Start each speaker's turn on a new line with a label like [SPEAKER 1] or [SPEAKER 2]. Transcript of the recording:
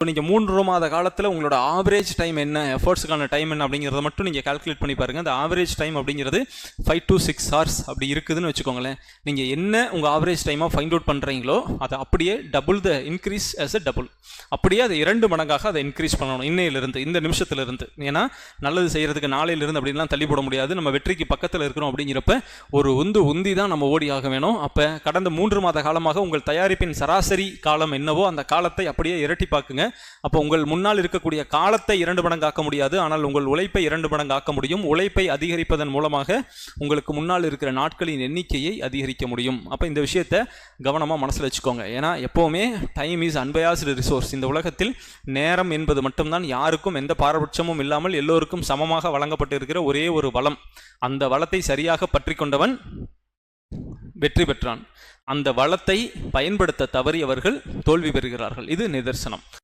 [SPEAKER 1] இப்போ நீங்கள் மூன்று மாத காலத்தில் உங்களோட ஆவரேஜ் டைம் என்ன எஃபர்ட்ஸுக்கான டைம் என்ன அப்படிங்கிறத மட்டும் நீங்கள் கால்குலேட் பண்ணி பாருங்கள் அந்த ஆவரேஜ் டைம் அப்படிங்கிறது ஃபைவ் டு சிக்ஸ் ஹவர்ஸ் அப்படி இருக்குதுன்னு வச்சுக்கோங்களேன். நீங்கள் என்ன உங்கள் ஆவரேஜ் டைமாக ஃபைண்ட் அவுட் பண்ணுறீங்களோ அதை அப்படியே double the increase as a double அப்படியே அதை இரண்டு மடங்காக அதை இன்க்ரீஸ் பண்ணணும் இன்னையிலிருந்து இந்த நிமிஷத்துலேருந்து. ஏன்னா நல்லது செய்கிறதுக்கு நாளையிலிருந்து அப்படின்லாம் தள்ளி போட முடியாது. நம்ம வெற்றிக்கு பக்கத்தில் இருக்கிறோம் அப்படிங்கிறப்ப ஒரு உந்து உந்தி தான் நம்ம ஓடி ஆக வேணும். அப்போ கடந்த மூன்று மாத காலமாக உங்கள் தயாரிப்பின் சராசரி காலம் என்னவோ அந்த காலத்தை அப்படியே இரட்டி பார்க்குங்க அப்போ உங்கள் முன்னால் இருக்கக்கூடிய காலத்தை இரண்டு மடங்காக்க முடியாது. ஆனால் உங்கள் உழைப்பை இரண்டு மடங்காக்க முடியும். உழைப்பை அதிகரிப்பதன் மூலமாக உங்களுக்கு முன்னால் இருக்கிற நாட்களின் எண்ணிக்கையை அதிகரிக்க முடியும். அப்போ இந்த விஷயத்தை கவனமாக மனசில் வச்சுக்கோங்க. ஏன்னா எப்போவுமே டைம் இஸ் அன்பயாஸ்டு ரிசோர்ஸ் இந்த உலகத்தில் நேரம் என்பது மட்டும்தான் யாருக்கும் எந்த பாரபட்சமும் இல்லாமல் எல்லோருக்கும் சமமாக வழங்கப்பட்டிருக்கிற ஒரே ஒரு வளம். அந்த வளத்தை சரியாக பற்றி கொண்டவன் வெற்றி பெற்றான். அந்த வளத்தை பயன்படுத்த தவறியவர்கள் தோல்வி பெறுகிறார்கள். இது நிதர்சனம்.